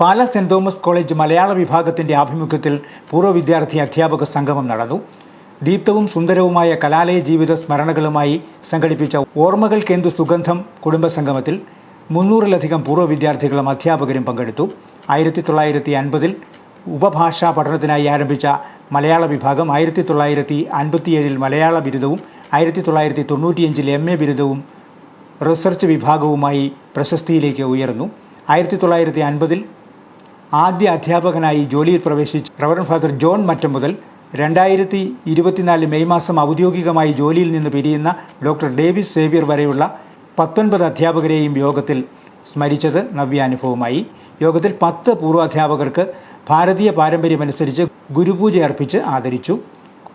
പാല saint Thomas college മലയാള വിഭാഗത്തിന്റെ ആഭിമുഖ്യത്തിൽ പൂർവ വിദ്യാർത്ഥി അധ്യാപക സംഗമം നടന്നു. ദീപ്തവും സുന്ദരവുമായ കലാലയ ജീവിത സ്മരണകളുമായി സംഘടിപ്പിച്ച ഓർമ്മകൾക്കെന്തു സുഗന്ധം കുടുംബ സംഗമത്തിൽ മുന്നൂറിലധികം പൂർവ വിദ്യാർത്ഥികളും അധ്യാപകരും പങ്കെടുത്തു. ആയിരത്തി തൊള്ളായിരത്തി അൻപതിൽ ഉപഭാഷാ പഠനത്തിനായി ആരംഭിച്ച മലയാള വിഭാഗം ആയിരത്തി തൊള്ളായിരത്തി അൻപത്തിയേഴിൽ മലയാള ബിരുദവും ആയിരത്തി തൊള്ളായിരത്തി തൊണ്ണൂറ്റിയഞ്ചിൽ എം എ ബിരുദവും റിസർച്ച് വിഭാഗവുമായി പ്രശസ്തിയിലേക്ക് ഉയർന്നു. ആയിരത്തി തൊള്ളായിരത്തി അൻപതിൽ ആദ്യ അധ്യാപകനായി ജോലിയിൽ പ്രവേശിച്ച റവറൻ ഫാദർ ജോൺ മറ്റം മുതൽ രണ്ടായിരത്തി ഇരുപത്തിനാല് മെയ് മാസം ഔദ്യോഗികമായി ജോലിയിൽ നിന്ന് പിരിയുന്ന ഡോക്ടർ ഡേവിസ് സേവ്യർ വരെയുള്ള പത്തൊൻപത് അധ്യാപകരെയും യോഗത്തിൽ സ്മരിച്ചത് നവ്യാനുഭവമായി. യോഗത്തിൽ പത്ത് പൂർവാധ്യാപകർക്ക് ഭാരതീയ പാരമ്പര്യമനുസരിച്ച് ഗുരുപൂജ അർപ്പിച്ച് ആദരിച്ചു.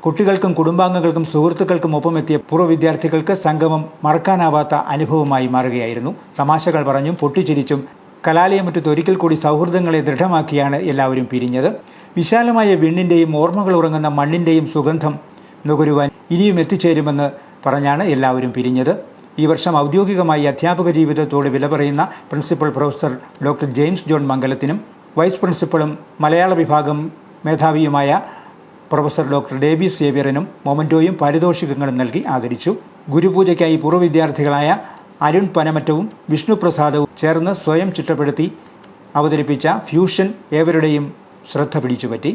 കുട്ടികൾക്കും കുടുംബാംഗങ്ങൾക്കും സുഹൃത്തുക്കൾക്കും ഒപ്പമെത്തിയ പൂർവ വിദ്യാർത്ഥികൾക്ക് സംഗമം മറക്കാനാവാത്ത അനുഭവമായി മാറുകയായിരുന്നു. തമാശകൾ പറഞ്ഞും പൊട്ടിച്ചിരിച്ചും കലാലയമുറ്റത്ത് ഒരിക്കൽ കൂടി സൗഹൃദങ്ങളെ ദൃഢമാക്കിയാണ് എല്ലാവരും പിരിഞ്ഞത്. വിശാലമായ വിണ്ണിന്റെയും ഓർമ്മകൾ ഉറങ്ങുന്ന മണ്ണിന്റെയും സുഗന്ധം നുകരുവാൻ ഇനിയും എത്തിച്ചേരുമെന്ന് പറഞ്ഞാണ് എല്ലാവരും പിരിഞ്ഞത്. ഈ വർഷം ഔദ്യോഗികമായി അധ്യാപക ജീവിതത്തോട് വില പറയുന്ന principal professor doctor James John മംഗലത്തിനും vice പ്രിൻസിപ്പളും മലയാള വിഭാഗം മേധാവിയുമായ പ്രൊഫസർ ഡോക്ടർ ഡേവി സേവ്യറിനും മൊമന്റോയും പാരിതോഷികങ്ങളും നൽകി ആദരിച്ചു. ഗുരുപൂജയ്ക്കായി പൂർവ വിദ്യാർത്ഥികളായ അരുൺ പനമറ്റവും വിഷ്ണുപ്രസാദവും ചേർന്ന് സ്വയം ചിട്ടപ്പെടുത്തി അവതരിപ്പിച്ച ഫ്യൂഷൻ ഏവരുടെയും ശ്രദ്ധ പിടിച്ചുപറ്റി.